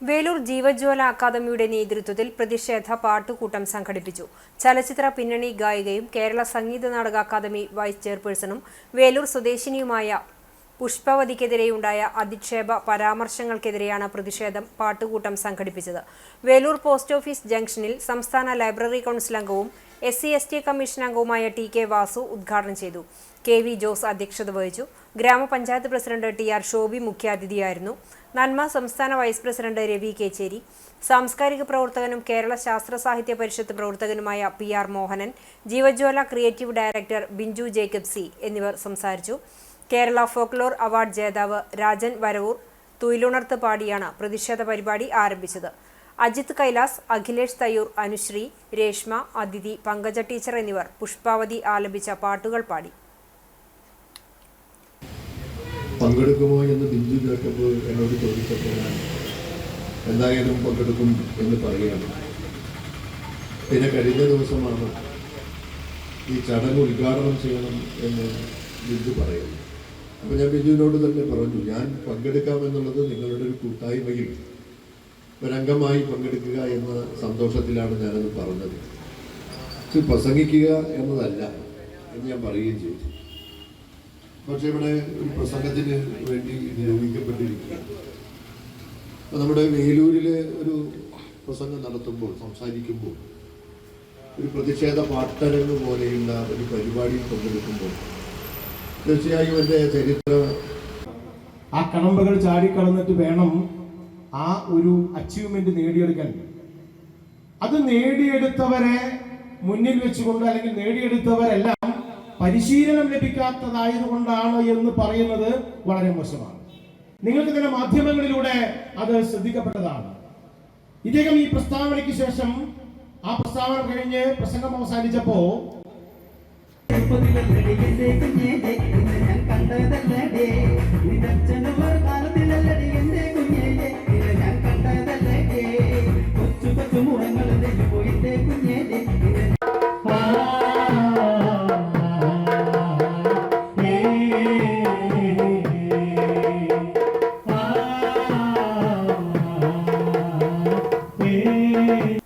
വേലൂർ ജീവജ്വാല അക്കാദമിയുടെ നേതൃത്വത്തിൽ പ്രതിഷേധ പാട്ടുകൂട്ടം സംഘടിപ്പിച്ചു. ചലച്ചിത്ര പിന്നണി ഗായികയും കേരള സംഗീത നാടക അക്കാദമി വൈസ് ചെയർപേഴ്സണും വേലൂർ സ്വദേശിനിയുമായ പുഷ്പവതിക്കെതിരെയുണ്ടായ അധിക്ഷേപ പരാമർശങ്ങൾക്കെതിരെയാണ് പ്രതിഷേധം പാട്ടുകൂട്ടം സംഘടിപ്പിച്ചത്. വേലൂർ പോസ്റ്റ് ഓഫീസ് ജംഗ്ഷനിൽ സംസ്ഥാന ലൈബ്രറി കൗൺസിൽ അംഗവും S C S T commission അംഗവുമായ ടി കെ വാസു ഉദ്ഘാടനം ചെയ്തു. കെ വി ജോസ് അധ്യക്ഷത വഹിച്ചു. ഗ്രാമപഞ്ചായത്ത് പ്രസിഡന്റ് ടി ആർ ഷോബി മുഖ്യാതിഥിയായിരുന്നു. നന്മ സംസ്ഥാന വൈസ് പ്രസിഡന്റ് രവി കേച്ചേരി. സാംസ്കാരിക പ്രവർത്തകനും കേരള ശാസ്ത്ര സാഹിത്യ പരിഷത്ത് പ്രവർത്തകനുമായ P R Mohanan Jeevajwala creative director Binchu Jacob C എന്നിവർ സംസാരിച്ചു. കേരള ഫോക്ലോർ അവാർഡ് ജേതാവ് രാജൻ വരവൂർ തുയിലുണർത്ത് പാടിയാണ് പ്രതിഷേധ പരിപാടി ആരംഭിച്ചത്. അജിത് കൈലാസ് അഖിലേഷ് തയ്യൂർ അനുശ്രീ രേഷ്മ അതിഥി പങ്കജ ടീച്ചർ എന്നിവർ പുഷ്പാവതി ആലപിച്ച പാട്ടുകൾ പാടി. പങ്കെടുക്കുമോ എന്ന് ബിന്ദു കേട്ടപ്പോൾ എന്നോട് ചോദിച്ചപ്പോൾ ഞാൻ എന്തായാലും പങ്കെടുക്കും എന്ന് പറയുകയാണ് പിന്നെ കഴിഞ്ഞ ദിവസമാണ് ഈ ചടങ്ങ് ഉദ്ഘാടനം ചെയ്യണം എന്ന് ബിന്ദു പറയുന്നു അപ്പോൾ ഞാൻ ബിജുവിനോട് തന്നെ പറഞ്ഞു ഞാൻ പങ്കെടുക്കാമെന്നുള്ളത് നിങ്ങളുടെ ഒരു കൂട്ടായ്മയിൽ ഒരംഗമായി പങ്കെടുക്കുക എന്ന സന്തോഷത്തിലാണ് ഞാനത് പറഞ്ഞത്. പ്രസംഗിക്കുക എന്നതല്ല എന്ന് ഞാൻ പറയുകയും ചെയ്തു. പക്ഷെ ഇവിടെ ഒരു പ്രസംഗത്തിന് വേണ്ടി നിയോഗിക്കപ്പെട്ടിരിക്കുകയാണ്. അപ്പൊ നമ്മുടെ വേലൂരിലെ ഒരു പ്രസംഗം നടത്തുമ്പോൾ സംസാരിക്കുമ്പോൾ ഒരു പ്രതിഷേധ പാട്ടരങ്ങ് പോലെയുള്ള ഒരു പരിപാടിയിൽ പങ്കെടുക്കുമ്പോൾ തീർച്ചയായും എന്റെ ചരിത്രം. ആ കടമ്പകൾ ചാടിക്കടന്നിട്ട് വേണം ആ ഒരു അച്ചീവ്മെന്റ് നേടിയെടുക്കാൻ. അത് നേടിയെടുത്തവരെ മുന്നിൽ വെച്ചുകൊണ്ട് അല്ലെങ്കിൽ നേടിയെടുത്തവരെല്ലാം പരിശീലനം ലഭിക്കാത്തതായതുകൊണ്ടാണ് എന്ന് പറയുന്നത് വളരെ മോശമാണ്. നിങ്ങൾക്ക് തന്നെ മാധ്യമങ്ങളിലൂടെ അത് ശ്രദ്ധിക്കപ്പെട്ടതാണ്. ഇദ്ദേഹം ഈ പ്രസ്താവനയ്ക്ക് ശേഷം ആ പ്രസ്താവന കഴിഞ്ഞ് പ്രസംഗം അവസാനിച്ചപ്പോ 哎。